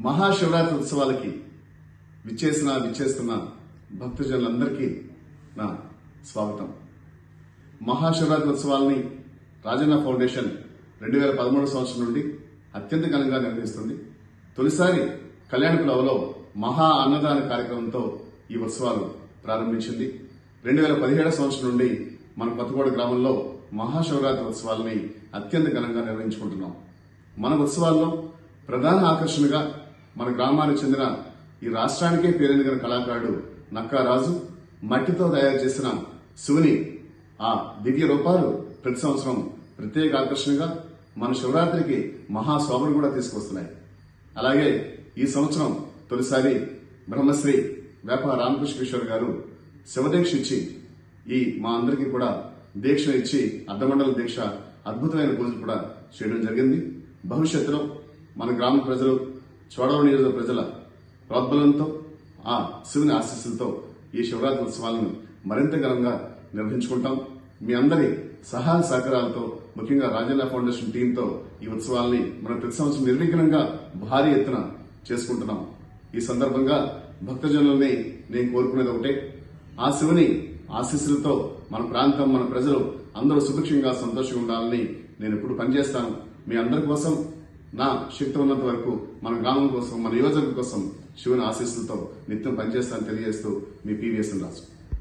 మహాశివరాత్రి ఉత్సవాలకి విచ్చేసిన విచ్చేస్తున్న భక్తజనులందరికీ నా స్వాగతం. మహాశివరాత్రి ఉత్సవాలని రాజన్న ఫౌండేషన్ రెండు వేల పదమూడు సంవత్సరం నుండి అత్యంత ఘనంగా నిర్వహిస్తుంది. తొలిసారి కళ్యాణపురంలో మహా అన్నదాన కార్యక్రమంతో ఈ ఉత్సవాలు ప్రారంభించింది. రెండు వేల పదిహేడు సంవత్సరం నుండి మన కొత్తగూడ గ్రామంలో మహాశివరాత్రి ఉత్సవాలని అత్యంత ఘనంగా నిర్వహించుకుంటున్నాం. మన ఉత్సవాల్లో ప్రధాన ఆకర్షణగా మన గ్రామానికి చెందిన ఈ రాష్ట్రానికే పేరెనిగిన కళాకారుడు నక్కారాజు మట్టితో తయారు చేసిన శివుని ఆ దివ్య రూపాలు ప్రతి సంవత్సరం ప్రత్యేక ఆకర్షణగా మన శివరాత్రికి మహాశోభను కూడా తీసుకొస్తున్నాయి. అలాగే ఈ సంవత్సరం తొలిసారి బ్రహ్మశ్రీ వేప రామకృష్ణ కిషోర్ గారు శివదీక్ష ఇచ్చి ఈ మా అందరికీ కూడా దీక్ష ఇచ్చి అర్ధమండల దీక్ష అద్భుతమైన పూజలు కూడా చేయడం జరిగింది. భవిష్యత్తులో మన గ్రామ ప్రజలు చోడవరం నియోజక ప్రజల ప్రోద్బలంతో ఆ శివుని ఆశీస్సులతో ఈ శివరాత్రి ఉత్సవాలను మరింత ఘనంగా నిర్వహించుకుంటాం. మీ అందరి సహాయ సహకారాలతో ముఖ్యంగా రాజన్న ఫౌండేషన్ టీంతో ఈ ఉత్సవాల్ని మనం ప్రతి సంవత్సరం నిర్విఘ్నంగా భారీ ఎత్తున చేసుకుంటున్నాం. ఈ సందర్భంగా భక్తజనుల్ని నేను కోరుకునేది ఒకటే. ఆ శివుని ఆశీస్సులతో మన ప్రాంతం మన ప్రజలు అందరూ సుభిక్షంగా సంతోషంగా ఉండాలని నేను ఇప్పుడు పనిచేస్తాను. మీ అందరి కోసం నా శక్తి ఉన్నంత వరకు మన గ్రామం కోసం మన యువజన కోసం శివుని ఆశీస్సులతో నిత్యం పనిచేస్తానని తెలియజేస్తూ మీ పీవీఎస్ రాజు